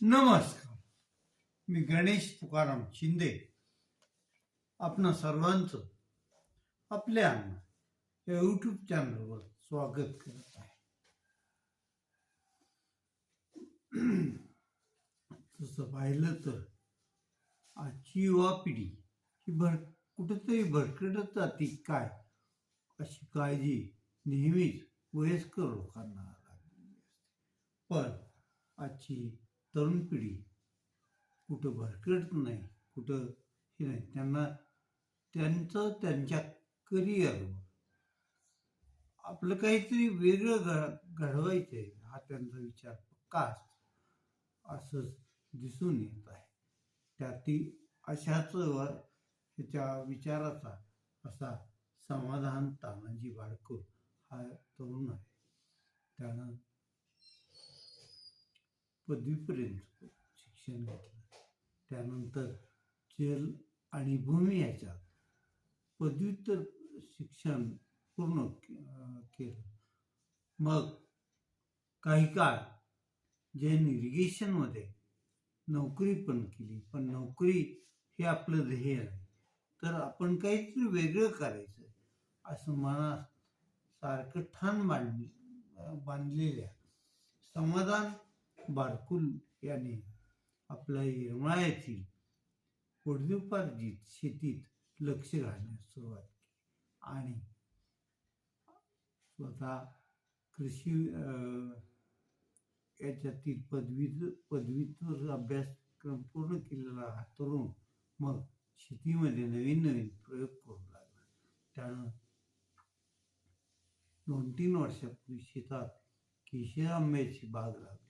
नमस्कार. मी गणेश तुकाराम शिंदे. आपणा सर्वांचं आपल्या या यूट्यूब चॅनलवर स्वागत करत आहे. तसं पाहिलं तर आजची युवा पिढी ही भर कुठंतरी भरकटत जाती काय? अशी काळजी नेहमीच वयस्कर लोकांना लागलेली असते. पण आजची तरुण पिढी कुठं भरकटत नाही कुठं हे नाही. त्यांना त्यांचं त्यांच्या करिअरवर आपलं काहीतरी वेगळं घड घडवायचं आहे हा त्यांचा विचार पक्का असं असंच दिसून येत आहे. त्यातील अशाच व त्याच्या विचाराचा असा समाधान तानाजी वाडकर हा तरुण आहे. त्यानं पदवीपर्यंत शिक्षण घेतलं. त्यानंतर जल आणि भूमी याच्यात पदव्युत्तर शिक्षण पूर्ण केलं. मग काही काळ जैन इरिगेशनमध्ये नोकरी पण केली पण नोकरी हे आपलं ध्येय नाही. तर आपण काहीतरी वेगळं करायचं असं मनात सारखं ठाण बांध बांधलेल्या समाधान बारकुल याने आपल्या येरमाळा येथील शेतीत लक्ष घालण्यास सुरुवात केली. आणि स्वतः कृषी याच्यातील पदवी पदवीतर अभ्यासक्रम पूर्ण केलेला हा तरुण मग शेतीमध्ये नवीन नवीन प्रयोग करू लागला. त्यानं दोन तीन वर्षापूर्वी शेतात केशर आंब्याची बाग लागली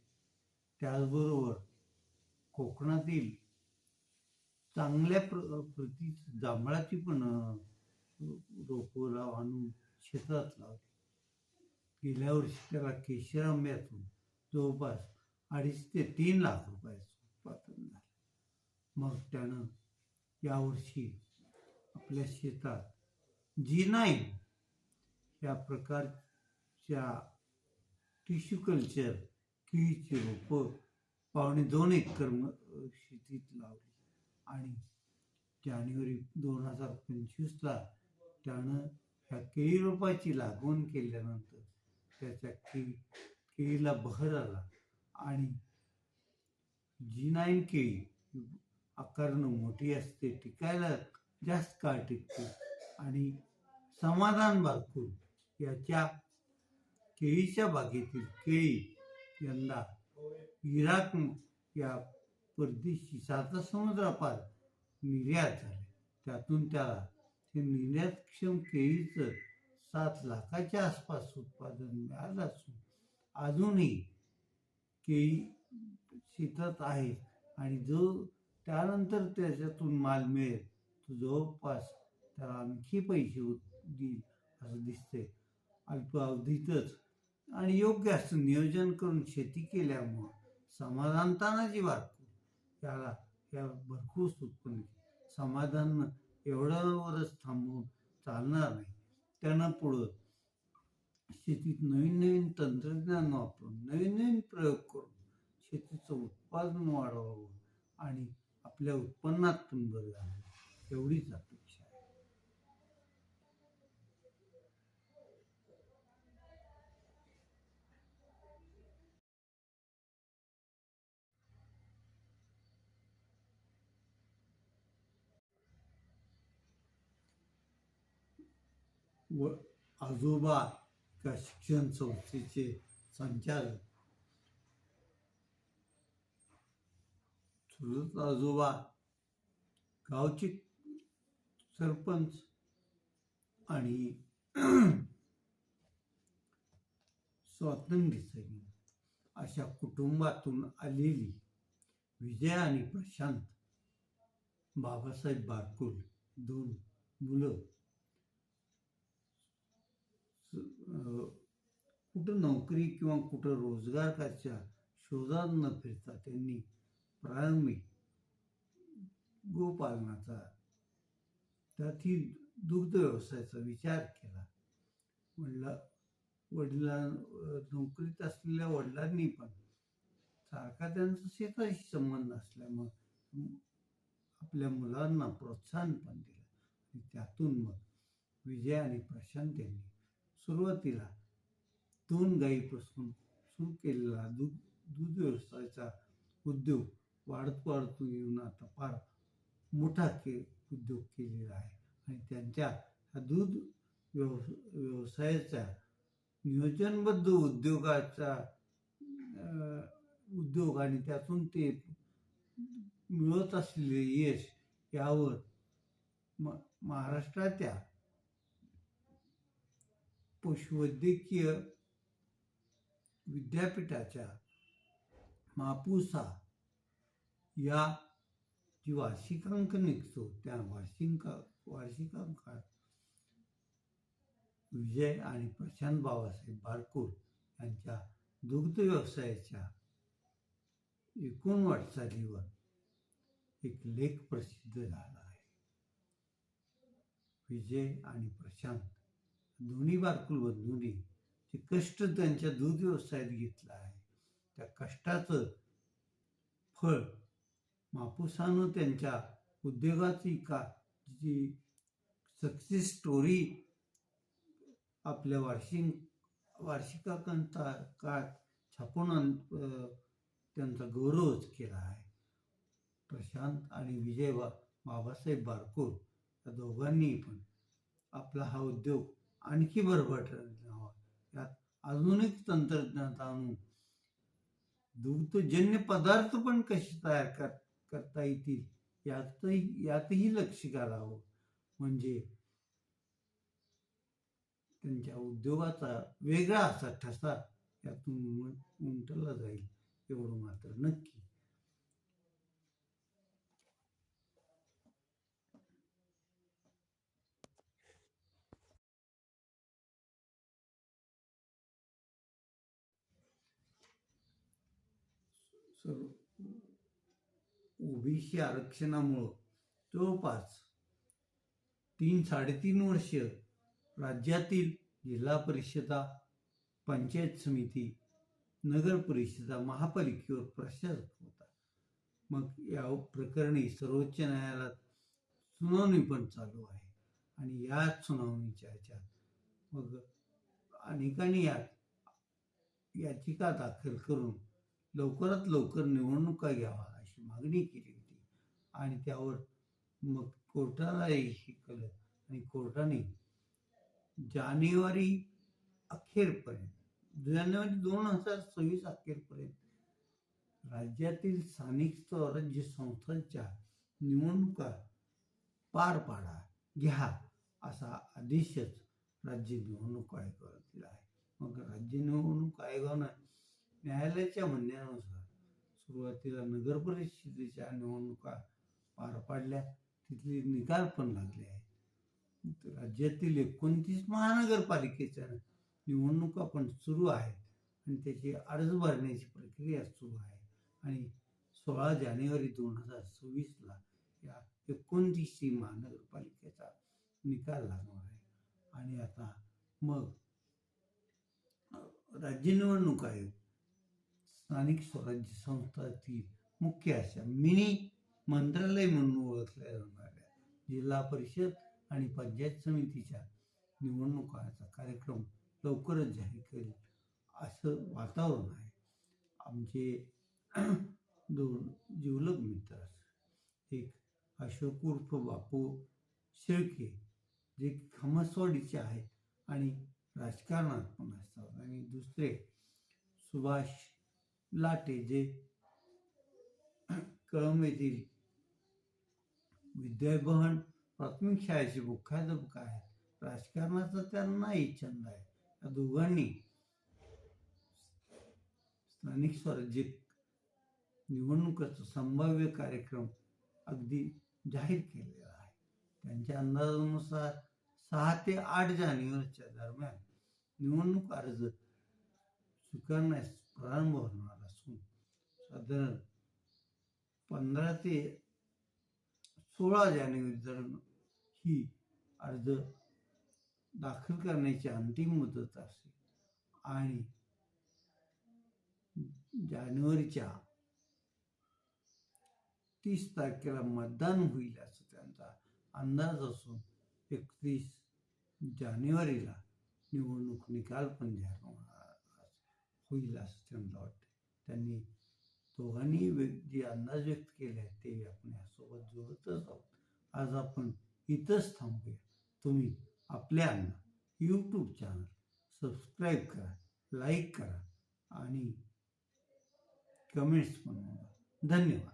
त्याचबरोबर कोकणातील चांगल्या प्र प्रती जांभळाची पण रोपं लाव आणून शेतात लावली गेल्या वर्षी त्याला केशर आंब्यातून जवळपास अडीच ते तीन लाख रुपयाचं उत्पादन झालं. मग त्यानं यावर्षी आपल्या शेतात जी नाही या प्रकारच्या टिश्यू कल्चर केळीची रोपं पावणे दोन एकर शेतीत लावली. आणि जानेवारी दोन हजार पंचवीसला त्यानं ह्या केळी रोपाची लागवण केल्यानंतर त्याच्या केळी केळीला बहर आला. आणि जी नाईन केळी आकारानं मोठी असते टिकायला जास्त काळ टिकते आणि समाधान बारकून याच्या केळीच्या बागेतील केळी यंदा इराक या परदेशी साता समुद्रापार निर्यात झाले. त्यातून त्याला ते निर्यातक्षम केळीचं सात लाखाच्या आसपास उत्पादन मिळालं असून अजूनही केळी शेतात आहे आणि जो त्यानंतर त्याच्यातून माल मिळेल तो जवळपास त्याला आणखी पैसे देईल असं दिसते अल्प अवधीतच आणि योग्य असं नियोजन करून शेती केल्यामुळं समाधानताना जी वाटतो त्याला या भरपूर उत्पन्न समाधान एवढ्यावरच थांबून चालणार नाही. त्यांना पुढं शेतीत नवीन नवीन तंत्रज्ञान वापरून नवीन नवीन प्रयोग करून शेतीचं उत्पादन वाढवावं आणि आपल्या उत्पन्नात पण बरं एवढीच आपण आहे व आजोबा एका शिक्षण संस्थेचे संचालक. चुलत आजोबा गावचे सरपंच आणि स्वातंत्र्य सैनिक अशा कुटुंबातून आलेली विजय आणि प्रशांत बाबासाहेब बारकुल दोन मुलं कुठं नोकरी किंवा कुठं रोजगाराच्या शोधात न फिरता त्यांनी प्रारंभी गोपालनाचा त्यातील दुग्ध व्यवसायाचा विचार केला. वडिला वडिला नोकरीत असलेल्या वडिलांनी पण सारखा त्यांचा शेताशी संबंध असल्यामुळं आपल्या मुलांना प्रोत्साहन पण दिलं. आणि त्यातून मग विजय आणि प्रशांत यांनी सुरुवातीला दोन गायीपासून सुरू केलेला दूध दूध व्यवसायाचा उद्योग वाढत वाढत येऊन आता फार मोठा के उद्योग केलेला आहे. आणि त्यांच्या ह्या दूध व्यव व्यवसायाच्या नियोजनबद्ध उद्योगाचा उद्योग आणि त्यातून ते मिळत असलेले यश यावर म महाराष्ट्राच्या पशुवैद्यकीय विद्यापीठाच्या मापुसा या जी वार्षिकांक निघतो त्या वार्षिका वार्षिकांकात विजय आणि प्रशांत बाबासाहेब बारपूर यांच्या दुग्ध व्यवसायाच्या एकूण वाटचालीवर एक लेख प्रसिद्ध झाला आहे. विजय आणि प्रशांत दोन्ही बारकुल बंधूंनी ते कष्ट त्यांच्या दूध व्यवसायात घेतला आहे. त्या कष्टाचं फळ मापुसानं त्यांच्या उद्योगाची का जी सक्सेस स्टोरी आपल्या वार्षिक वार्षिकांता काळ छापून त्यांचा गौरवच केला आहे. प्रशांत आणि विजय बा बाबासाहेब बारकोर या दोघांनी पण आपला हा उद्योग आणखी भरभरावा हो. यात आधुनिक तंत्रज्ञान आणून दुग्धजन्य पदार्थ पण कसे तयार कर करता येतील यातही यातही लक्ष घालावं. म्हणजे त्यांच्या उद्योगाचा वेगळा असा ठसा यातून उमटला जाईल एवढं मात्र नक्की. ओबीसी आरक्षणामुळं जवळपास तीन साडेतीन वर्ष राज्यातील जिल्हा परिषदा पंचायत समिती नगर परिषदा महापालिकेवर प्रशासक होता मग या प्रकरणी सर्वोच्च न्यायालयात सुनावणी पण चालू आहे. आणि या सुनावणीच्या ह्याच्यात मग अनेकांनी यात याचिका दाखल करून लवकरात लवकर निवडणुका घ्यावा मागणी केली होती. आणि त्यावर मग कोर्टालाही हे आणि कोर्टाने जानेवारी अखेरपर्यंत जानेवारी दोन हजार सव्वीस अखेरपर्यंत राज्यातील स्थानिक स्वराज्य संस्थांच्या निवडणुका पार पाडा घ्या असा आदेशच राज्य निवडणूक आयोगाला दिला आहे. मग राज्य निवडणूक आयोगानं न्यायालयाच्या म्हणण्यानुसार सुरुवातीला नगर परिषदेच्या निवडणुका पार पाडल्या. तिथले निकाल पण लागले आहेत. राज्यातील एकोणतीस महानगरपालिकेच्या निवडणुका पण सुरू आहेत आणि त्याची अर्ज भरण्याची प्रक्रिया सुरू आहे. आणि सोळा जानेवारी दोन हजार सव्वीसला या एकोणतीसशे महानगरपालिकेचा निकाल लागणार आहे. आणि आता मग राज्य निवडणूक आयोग स्थानिक स्वराज्य संस्थातील मुख्य अशा मिनी मंत्रालय म्हणून ओळखल्या जाणाऱ्या जिल्हा परिषद आणि पंचायत समितीच्या निवडणुकाचा कार्यक्रम लवकरच जाहीर करेल. असं वातावरण आहे. आमचे दोन जिवलग मित्र एक अशोक उर्फ बापू शेळके जे खमसवाडीचे आहेत आणि राजकारणात पण असतात. आणि दुसरे सुभाष लाटे जे कळंब येथील विद्याभवन प्राथमिक शाळेचे मुख्याध्यापक आहेत. राजकारणाचा त्यांनाही छंद आहे. या दोघांनी स्थानिक स्वराज्य निवडणुकाचा संभाव्य कार्यक्रम अगदी जाहीर केलेला आहे. त्यांच्या अंदाजानुसार सहा ते आठ जानेवारीच्या दरम्यान निवडणूक अर्ज स्वीकारण्यास प्रारंभ होणार साधारण पंधरा ते सोळा जानेवारी दरम्यान ही अर्ज दाखल करण्याची अंतिम मुदत असते आणि जानेवारीच्या तीस तारखेला मतदान होईल असं त्यांचा अंदाज असून एकतीस जानेवारीला निवडणूक निकाल पण जाहीर होणार होईल असं त्यांना वाटतं त्यांनी दोघांनी व्य- जे अंदाज व्यक्त केले आहेत ते आपण यासोबत जोडतच आहोत. आज आपण इथंच थांबूया. तुम्ही आपल्या यूट्यूब चॅनल सबस्क्राईब करा लाईक करा आणि कमेंट्स पण धन्यवाद.